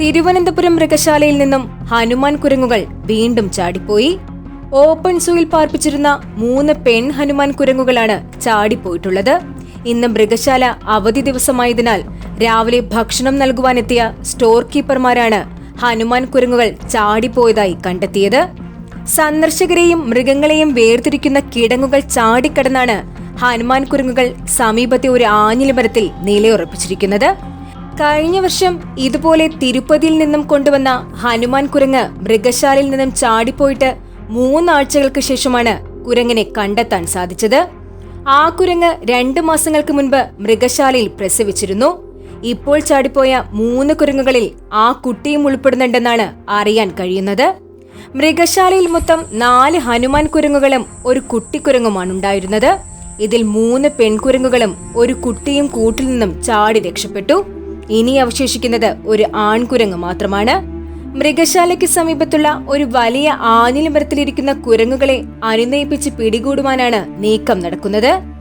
തിരുവനന്തപുരം മൃഗശാലയിൽ നിന്നും ഹനുമാൻ കുരങ്ങുകൾ വീണ്ടും ചാടിപ്പോയി. ഓപ്പൺ സൂയിൽ പാർപ്പിച്ചിരുന്ന മൂന്ന് പെൺ ഹനുമാൻ കുരങ്ങുകളാണ് ചാടിപ്പോയിട്ടുള്ളത്. ഇന്ന് മൃഗശാല അവധി ദിവസമായതിനാൽ രാവിലെ ഭക്ഷണം നൽകുവാനെത്തിയ സ്റ്റോർ കീപ്പർമാരാണ് ഹനുമാൻ കുരങ്ങുകൾ ചാടിപ്പോയതായി കണ്ടെത്തിയത്. സന്ദർശകരെയും മൃഗങ്ങളെയും വേർതിരിക്കുന്ന കിടങ്ങുകൾ ചാടിക്കടന്നാണ് ഹനുമാൻ കുരങ്ങുകൾ സമീപത്തെ ഒരു ആഞ്ഞിലിമരത്തിൽ നിലയുറപ്പിച്ചിരിക്കുന്നത്. കഴിഞ്ഞ വർഷം ഇതുപോലെ തിരുപ്പതിയിൽ നിന്നും കൊണ്ടുവന്ന ഹനുമാൻ കുരങ്ങ് മൃഗശാലയിൽ നിന്നും ചാടിപ്പോയിട്ട് മൂന്നാഴ്ചകൾക്ക് ശേഷമാണ് കുരങ്ങിനെ കണ്ടെത്താൻ സാധിച്ചത്. ആ കുരങ്ങ് രണ്ടു മാസങ്ങൾക്ക് മുൻപ് മൃഗശാലയിൽ പ്രസവിച്ചിരുന്നു. ഇപ്പോൾ ചാടിപ്പോയ മൂന്ന് കുരങ്ങുകളിൽ ആ കുട്ടിയും ഉൾപ്പെടുന്നുണ്ടെന്നാണ് അറിയാൻ കഴിയുന്നത്. മൃഗശാലയിൽ മൊത്തം നാല് ഹനുമാൻ കുരങ്ങുകളും ഒരു കുട്ടിക്കുരങ്ങുമാണ് ഉണ്ടായിരുന്നത്. ഇതിൽ മൂന്ന് പെൺകുരങ്ങുകളും ഒരു കുട്ടിയും കൂട്ടിൽ നിന്നും ചാടി രക്ഷപ്പെട്ടു. ഇനി അവശേഷിക്കുന്നത് ഒരു ആൺകുരങ്ങ് മാത്രമാണ്. മൃഗശാലയ്ക്ക് സമീപത്തുള്ള ഒരു വലിയ ആഞ്ഞിലിമരത്തിലിരിക്കുന്ന കുരങ്ങുകളെ അനുനയിപ്പിച്ച് പിടികൂടുവാനാണ് നീക്കം നടക്കുന്നത്.